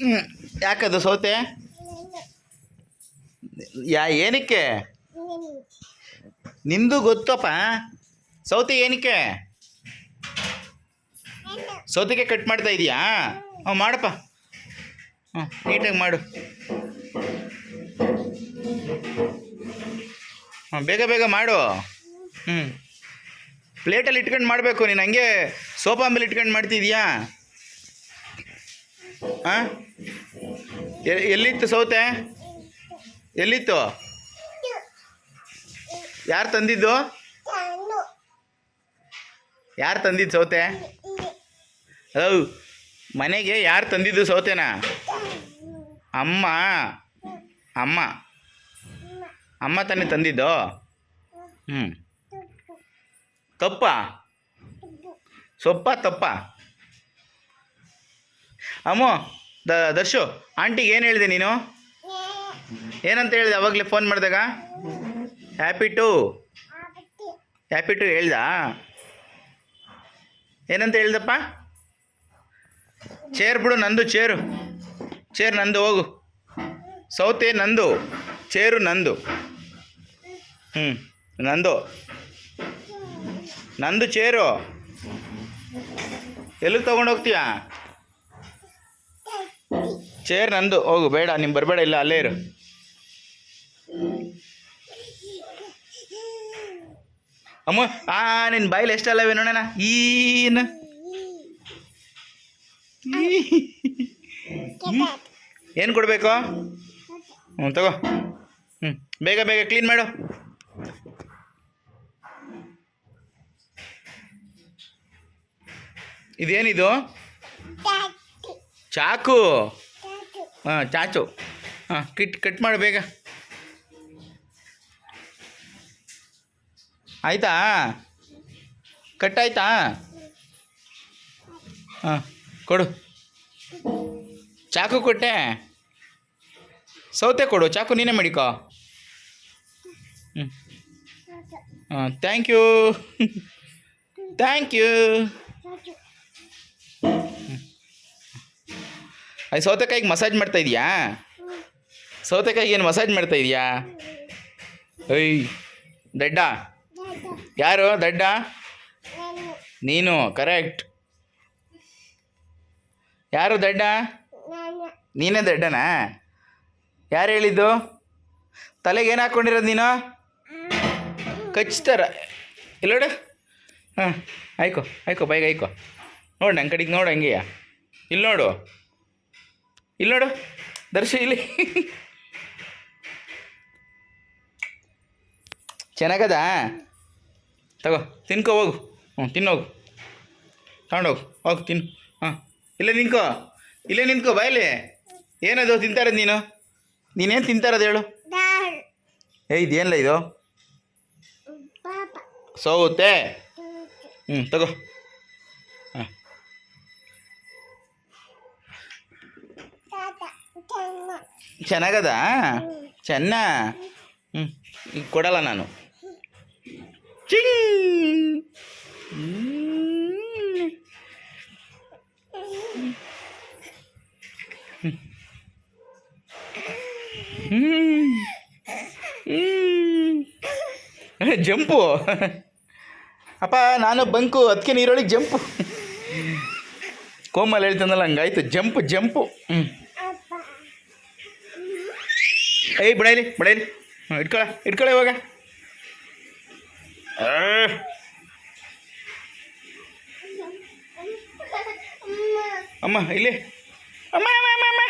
ಹ್ಞೂ ಯಾಕದು ಸೌತೆ? ಯಾ, ಏನಕ್ಕೆ? ನಿಂದು ಗೊತ್ತಪ್ಪ. ಸೌತೆ ಏನಕ್ಕೆ? ಸೌತೆಗೆ ಕಟ್ ಮಾಡ್ತಾ ಇದೀಯಾ? ಹ್ಞೂ ಮಾಡಪ್ಪ. ಹ್ಞೂ ನೀಟಾಗಿ ಮಾಡು. ಹ್ಞೂ ಬೇಗ ಬೇಗ ಮಾಡು. ಹ್ಞೂ ಪ್ಲೇಟಲ್ಲಿ ಇಟ್ಕೊಂಡು ಮಾಡಬೇಕು. ನೀನು ಹಂಗೆ ಸೋಫಾ ಮೇಲೆ ಇಟ್ಕೊಂಡು ಮಾಡ್ತಿದ್ಯಾ ಹಾಂ ಎಲ್ಲಿತ್ತು ಸೌತೆ? ಎಲ್ಲಿತ್ತು? ಯಾರು ತಂದಿದ್ದು? ಯಾರು ತಂದಿದ್ದು ಸೌತೆ? ಹೌ, ಮನೆಗೆ ಯಾರು ತಂದಿದ್ದು ಸೌತೆನಾ? ಅಮ್ಮ. ಅಮ್ಮ. ಅಮ್ಮ ತಾನೇ ತಂದಿದ್ದು? ಹ್ಞೂ ತಪ್ಪ? ಸೊಪ್ಪ ತಪ್ಪ? ಅಮ್ಮೋ, ದ, ದರ್ಶು, ಆಂಟಿಗೆ ಏನು ಹೇಳಿದೆ ನೀನು? ಏನಂತ ಹೇಳಿದೆ ಅವಾಗಲೇ ಫೋನ್ ಮಾಡಿದಾಗ? ಹ್ಯಾಪಿ ಟು ಹ್ಯಾಪಿ ಟು ಹೇಳ್ದ? ಏನಂತ ಹೇಳ್ದಪ್ಪ? ಚೇರ್ ಬಿಡು, ನಂದು ಚೇರು ಚೇರ್ ನಂದು, ಹೋಗು. ಸೌತೆ ನಂದು ಚೇರು ನಂದು. ಹ್ಞೂ ನಂದು. ನಂದು ಚೇರು ಎಲ್ಲಿ ತೊಗೊಂಡೋಗ್ತೀಯ ಚೇರ್ ನಂದು. ಹೋಗು ಬೇಡ ನಿಮ್ ಬರಬೇಡ ಇಲ್ಲ ಅಲ್ಲೇ ಇರು. ಅಮ್ಮ ಆ ನಿನ್ನ ಬಾಯಿಲಿ ಎಷ್ಟಲ್ಲವೇ ನೋಡೋಣ ಈನು ಏನು ಕೊಡಬೇಕು? ಹ್ಞೂ ತಗೋ. ಹ್ಞೂ ಬೇಗ ಬೇಗ ಕ್ಲೀನ್ ಮಾಡು. ಇದೇನಿದು? ಚಾಕು. ಹಾಂ, ಚಾಚು. ಹಾಂ, ಕಿಟ್, ಕಟ್ ಮಾಡು ಬೇಗ. ಆಯ್ತಾ? ಕಟ್ ಆಯ್ತಾ? ಹಾಂ, ಕೊಡು. ಚಾಕು ಕೊಟ್ಟೆ? ಸೌತೆ ಕೊಡು, ಚಾಕು ನೀನೇ ಮಡಿಕೋ. ಹ್ಞೂ ಹಾಂ ಥ್ಯಾಂಕ್ ಯು ಥ್ಯಾಂಕ್ ಯು ಅದು ಸೌತೆಕಾಯಿಗೆ ಮಸಾಜ್ ಮಾಡ್ತಾ ಇದೆಯಾ? ಸೌತೆಕಾಯಿಗೆ ಏನು ಮಸಾಜ್ ಮಾಡ್ತಾ ಇದೆಯಾ? ಏಯ್, ದಡ್ಡ. ಯಾರು, ದಡ್ಡ? ನೀನು ಕರೆಕ್ಟ್ ಯಾರು, ದಡ್ಡ? ನೀನೇ ದಡ್ಡನಾ? ಯಾರು ಹೇಳಿದ್ದು? ತಲೆಗೆ ಏನು ಹಾಕ್ಕೊಂಡಿರೋದು ನೀನು? ಕಚ್ತಾರ. ಇಲ್ಲೋಡು ಹಾಂ ಆಯ್ಕೋ ಆಯ್ಕೋ ಬೈಗೆ ಆಯ್ಕೋ ನೋಡು ನನ್ನ ಕಡೆಗೆ ನೋಡು ಹಂಗೆಯಾ. ಇಲ್ಲಿ ನೋಡು. ಇಲ್ಲಿ ನೋಡು ದರ್ಶಿ ಇಲ್ಲಿ. ಚೆನ್ನಾಗದ? ತಗೋ ತಿನ್ಕೋ ಹೋಗು. ಹ್ಞೂ ತಿನ್ನೋಗು ತಗೊಂಡೋಗು ಹೋಗು ತಿನ್ನು. ಹಾಂ ಇಲ್ಲೇ ನಿಂತ್ಕೋ. ಇಲ್ಲೇ ನಿಂತ್ಕೋ ಬಾಯಲ್ಲಿ ಏನದು ತಿಂತಾರದು ನೀನು? ನೀನೇನು ತಿಂತಾರದು ಹೇಳು? ಏ ಇದೇನಿಲ್ಲ ಇದು? ಸೌತೆ? ಹ್ಞೂ ತಗೋ. ಚೆನ್ನಾಗದ? ಚೆನ್ನ? ಹ್ಞೂ ಈಗ ಕೊಡಲ್ಲ ನಾನು. ಚಿಂಗ್. ಜಂಪು. ಅಪ್ಪ ನಾನು ಬಂಕು ಅದಕ್ಕೆ ನೀರೊಳಗೆ ಜಂಪು. ಕೋಮಲ್ ಹೇಳ್ತಾನಲ್ಲ ಹಂಗಾಯ್ತು. Jump jump. ಹ್ಞೂ ಏಯ್ ಬಿಡಲಿ ಬಿಡಲಿ ಹ್ಞೂ ಇಟ್ಕೊಳ ಇಟ್ಕೊಳ ಇವಾಗ. ಅಮ್ಮ ಇಲ್ಲಿ. ಅಮ್ಮ ಅಮ್ಮ ಅಮ್ಮ ಅಮ್ಮ.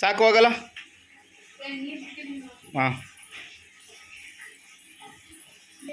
ಸಾಕು ಹೋಗಲ್ಲ? ಹಾಂ.